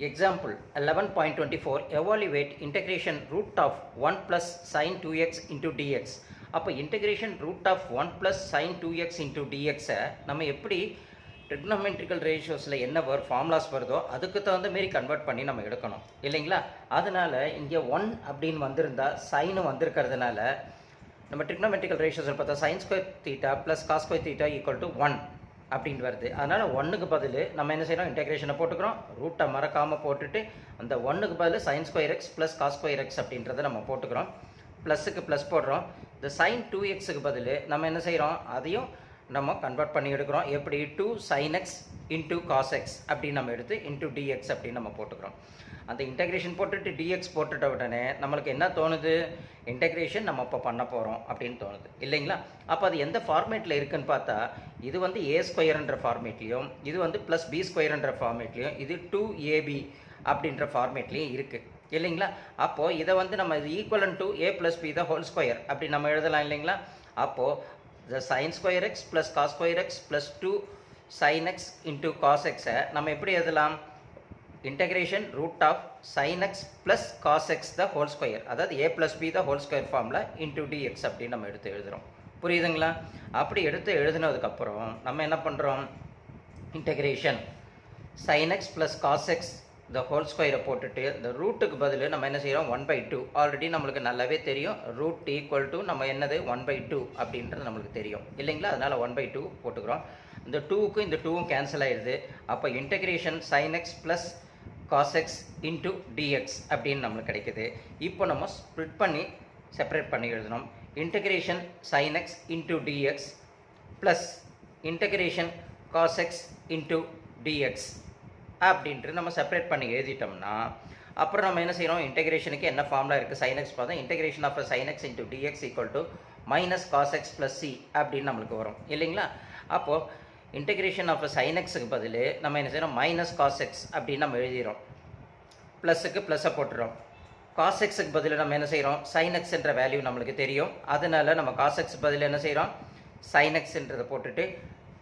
Example 11.24 evaluate integration root of 1 plus sin 2x into dx. அப்போ integration root of 1 plus sin 2x into dx -அ நம்ம எப்படி ட்ரிக்னோமெட்ரிக்கல் ரேஷியோஸில் என்ன வரும் formulas வருதோ அதுக்கு தகுந்த மாரி கன்வெர்ட் பண்ணி நம்ம எடுக்கணும். இல்லைங்களா? அதனால் இங்கே ஒன் அப்படின்னு வந்திருந்தா சைனு வந்திருக்கிறதுனால நம்ம ட்ரிக்னோமெட்ரிக்கல் ரேஷியோஸில் பார்த்தா sine square theta plus cos theta equal to one அப்படின்ட்டு வருது. அதனால் ஒன்றுக்கு பதில் நம்ம என்ன செய்கிறோம் இன்டெகிரேஷனை போட்டுக்கிறோம். ரூட்டை மறக்காமல் போட்டுட்டு அந்த ஒன்றுக்கு பதில் sine square x plus cos square x அப்படின்றத நம்ம போட்டுக்கிறோம். ப்ளஸுக்கு ப்ளஸ் போடுறோம். இந்த சைன் டூ எக்ஸுக்கு பதில் நம்ம என்ன செய்கிறோம் அதையும் நம்ம கன்வெர்ட் பண்ணி எடுக்கிறோம். எப்படி? Two sine x into cos x அப்படின்னு நம்ம எடுத்து இன்டூ டிஎக்ஸ் அப்படின்னு நம்ம போட்டுக்கிறோம். அந்த இன்டெகிரேஷன் போட்டுட்டு டிஎக்ஸ் போட்டுட்ட உடனே நம்மளுக்கு என்ன தோணுது? இன்டெகிரேஷன் நம்ம இப்போ பண்ண போகிறோம் அப்படின்னு தோணுது. இல்லைங்களா? அப்போ அது எந்த ஃபார்மேட்டில் இருக்குன்னு பார்த்தா இது வந்து ஏ ஸ்கொயர்ன்ற ஃபார்மேட்லேயும் இது வந்து ப்ளஸ் பி ஸ்கொயர்ன்ற ஃபார்மேட்லேயும் இது டூ ஏபி அப்படின்ற ஃபார்மேட்லேயும் இருக்குது இல்லைங்களா? அப்போது இதை வந்து நம்ம இது ஈக்குவலன் to a plus b the whole square அப்படி நம்ம எழுதலாம் இல்லைங்களா? அப்போது இந்த sine square x plus cos square x plus two sine x into cos எக்ஸை நம்ம எப்படி எழுதலாம் integration root of sine x plus cos x the whole square அதாவது a plus b the whole square ஃபார்மில் இன்டூ டிஎக்ஸ் அப்படின்னு நம்ம எடுத்து எழுதுகிறோம் புரியுதுங்களா அப்படி எடுத்து எழுதுனதுக்கப்புறம் நம்ம என்ன பண்ணுறோம் integration sine x plus cos x இந்த ஹோல் ஸ்கொயரை போட்டுட்டு இந்த ரூட்டுக்கு பதில் நம்ம என்ன செய்கிறோம் ஒன் பை டூ ஆல்ரெடி நம்மளுக்கு நல்லாவே தெரியும். ரூட் ஈக்குவல் டு நம்ம என்னது? ஒன் பை டூ அப்படின்றது நம்மளுக்கு தெரியும். இல்லைங்களா? அதனால் ஒன் பை டூ போட்டுக்கிறோம். இந்த டூவுக்கும் இந்த டூவும் கேன்சல் ஆயிடுது அப்போ integration sine x plus cos x into dx அப்படின்னு நம்மளுக்கு கிடைக்குது. இப்போ நம்ம ஸ்ப்ளிட் பண்ணி செப்பரேட் பண்ணி எழுதணும். Integration sine x into dx plus integration cos x into dx அப்படின்ட்டு நம்ம செப்பரேட் பண்ணி எழுதிட்டோம்னா அப்புறம் நம்ம என்ன செய்கிறோம் இன்டெகிரேஷனுக்கு என்ன ஃபார்முலா இருக்குது சைனக்ஸ் பார்த்தோம் பார்த்தா integration of sine x x into dx equal to minus cos x plus c அப்படின்னு நம்மளுக்கு வரும். இல்லைங்களா? அப்போது இன்டெகிரேஷன் ஆஃப் சைனக்ஸுக்கு பதில் நம்ம என்ன செய்கிறோம் மைனஸ் காஸ் எக்ஸ் அப்படின்னு நம்ம எழுதிடுறோம் ப்ளஸுக்கு ப்ளஸ்ஸை போட்டுறோம். காஸ் எக்ஸுக்கு பதில் நம்ம என்ன செய்கிறோம் சைனக்ஸ்ன்ற வேல்யூ நம்மளுக்கு தெரியும். அதனால நம்ம காஸ் எக்ஸ் பதில் என்ன செய்கிறோம் சைனக்ஸுன்றதை போட்டுட்டு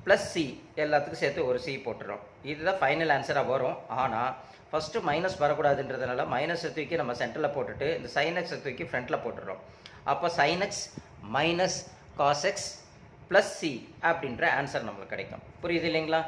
ப்ளஸ் சி எல்லாத்துக்கும் சேர்த்து ஒரு சி போட்டுரும் இதுதான் ஃபைனல் ஆன்சராக வரும். ஆனால் ஃபஸ்ட்டு மைனஸ் வரக்கூடாதுன்றதுனால மைனஸை தூக்கி நம்ம சென்டரில் போட்டுட்டு இந்த சைனக்ஸை தூக்கி ஃப்ரண்ட்டில் போட்டுடுறோம் அப்போ sine x minus cos x plus c அப்படின்ற ஆன்சர் நம்மளுக்கு கிடைக்கும். புரியுது இல்லைங்களா?